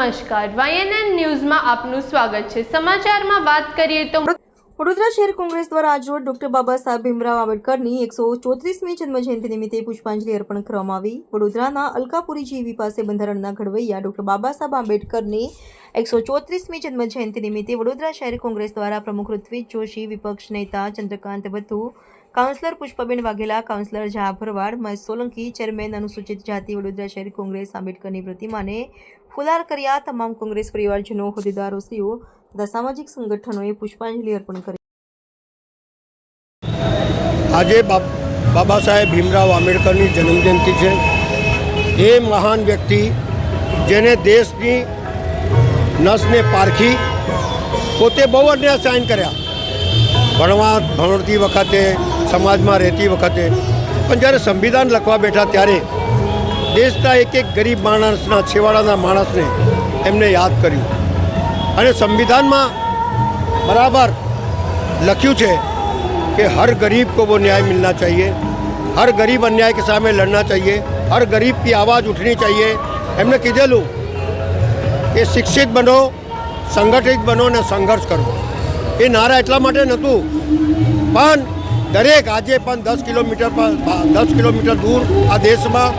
નમસ્કાર. વાયએનએન ન્યૂઝમાં આપનું સ્વાગત છે. સમાચારમાં વાત કરીએ તો વડોદરા શહેર કોંગ્રેસ દ્વારા આજરોજ ડોક્ટર બાબા સાહેબ ભીમરાવ આંબેડકરની એકસો ચોત્રીસમી જન્મજયંતિ નિમિત્તે પુષ્પાંજલિ અર્પણ કરવામાં આવી. વડોદરાના અલકાપુરી જીવી પાસે બંધારણના ઘડવૈયા ડોક્ટર બાબા સાહેબ આંબેડકરની એકસો ચોત્રીસમી જન્મજયંતિ નિમિત્તે વડોદરા શહેર કોંગ્રેસ દ્વારા પ્રમુખ ઋત્વિજ જોશી, વિપક્ષ નેતા Chandrakant Bathu councillor Pushpaben Vaghela, councillor Jha Bharwad Mahesh Solanki, chairman અનુસૂચિત જાતિ, વડોદરા શહેર કોંગ્રેસ, આંબેડકરની પ્રતિમાને ફુલાર કર્યા. તમામ કોંગ્રેસ પરિવારજનો, હોદ્દેદારોશ્રીઓ, તથા સામાજિક સંગઠનોએ પુષ્પાંજલિ અર્પણ કરી. આજે બાબા સાહેબ ભીમરાવ આંબેડકરની જન્મજયંતિ છે. એ મહાન વ્યક્તિ જેને દેશની નસને પારખી પોતે બહુ અન્યાય સાઇન કર્યા. ભણવા, ભણતી વખતે સમાજમાં રહેતી વખતે. પણ જ્યારે સંવિધાન લખવા બેઠા ત્યારે દેશના એક એક ગરીબ માણસના, છેવાડાના માણસને એમને યાદ કર્યું. અને સંવિધાનમાં બરાબર લખ્યું છે કે હર ગરીબ કો વો ન્યાય મિલના ચાહીએ, હર ગરીબ અન્યાય કે સામે લડના ચાહીએ, હર ગરીબ કી આવાજ ઉઠની ચાહીએ. એમને કીધેલું કે શિક્ષિત બનો, સંગઠિત બનો અને સંઘર્ષ કરો. એ નારા એટલા માટે નહોતું, પણ દરેક આજે પણ દસ કિલોમીટર પર દસ કિલોમીટર દૂર આ દેશમાં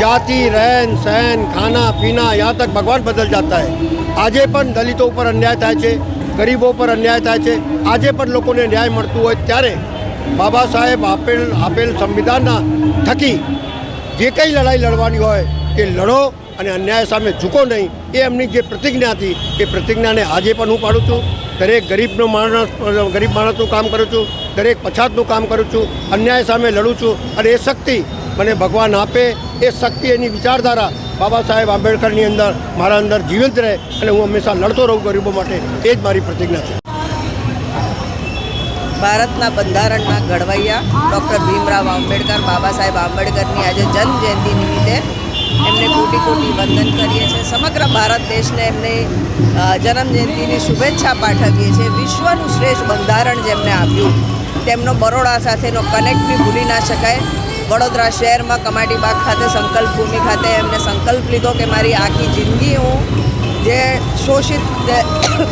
જાતિ, રહેન, સહેન, ખાના, પીના યહાં તક ભગવાન બદલ જતા હૈ. આજે પણ દલિતો ઉપર અન્યાય થાય છે, ગરીબો ઉપર અન્યાય થાય છે. આજે પણ લોકોને ન્યાય મળતું હોય ત્યારે બાબા સાહેબ આપેલ આપેલ સંવિધાનના થકી જે કંઈ લડાઈ લડવાની હોય તે લડો. અને અન્યાય સામે ઝૂકો નહીં, એ એમની જે પ્રતિજ્ઞા હતી, એ પ્રતિજ્ઞાને આજે પણ હું પાડું છું. દરેક ગરીબનો માણસ, ગરીબ માણસનું કામ કરું છું, દરેક પછાતનું કામ કરું છું, અન્યાય સામે લડું છું અને એ શક્તિ મને ભગવાન આપે, એ શક્તિ એની વિચારધારા બાબા સાહેબ આંબેડકરની અંદર, મારા અંદર જીવંત રહે અને હું હંમેશા લડતો રહું ગરીબો માટે, એ જ મારી પ્રતિજ્ઞા છે. ભારતના બંધારણના ઘડવૈયા ડૉક્ટર ભીમરાવ આંબેડકર, બાબા સાહેબ આંબેડકરની આજે જન્મજયંતિ નિમિત્તે એમને કોટી કોટી વંદન કરીએ છીએ. સમગ્ર ભારત દેશને એમને જન્મજયંતિની જન્મ જયંતિની શુભેચ્છા પાઠવીએ છીએ. વિશ્વનું શ્રેષ્ઠ બંધારણ જેમને આપ્યું, તેમનો બરોડા સાથેનો કનેક્ટ બી ભૂલી ના શકાય. વડોદરા શહેરમાં કમાટીબાગ ખાતે સંકલ્પ ભૂમિ ખાતે એમને સંકલ્પ લીધો કે મારી આખી જિંદગી હું જે શોષિત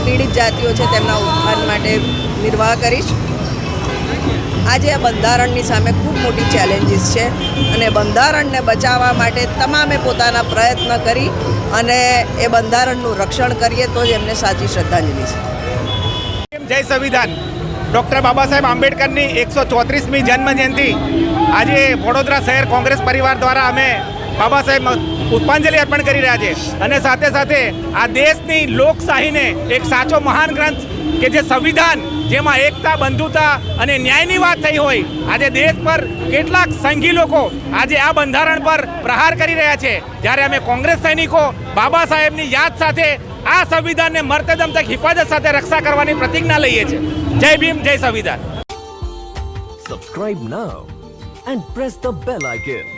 પીડિત જાતિઓ છે તેમના ઉત્થાન માટે નિર્વાહ કરીશ. આજે બંધારણની સામે ખૂબ મોટી ચેલેન્જીસ છે અને બંધારણને બચાવવા માટે તમામે પોતાના પ્રયત્ન કરી અને એ બંધારણનું રક્ષણ કરીએ તો જ એમને સાચી શ્રદ્ધાંજલિ છે. જય સંવિધાન. ડૉક્ટર બાબા સાહેબ આંબેડકરની એકસો ચોત્રીસમી જન્મજયંતિ. આજે વડોદરા શહેર કોંગ્રેસ પરિવાર દ્વારા અમે બાબા સાહેબ પુષ્પાંજલિ અર્પણ કરી રહ્યા છે. અને સાથે સાથે આ દેશની લોકશાહીને એક સાચો મહાન ગ્રંથ કે જે સંવિધાન, જેમાં એકતા, બંધુતા અને ન્યાયની વાત થઈ હોય, આજે દેશ પર કેટલાક સંઘી લોકો આજે આ બંધારણ પર પ્રહાર કરી રહ્યા છે. જ્યારે અમે કોંગ્રેસ સૈનિકો બાબા સાહેબની યાદ સાથે આ સંવિધાનને મરતદમ તક હિફાજત સાથે રક્ષા કરવાની પ્રતિજ્ઞા લઈએ છીએ. જય ભીમ, જય સંવિધાન. Subscribe now and press the bell icon.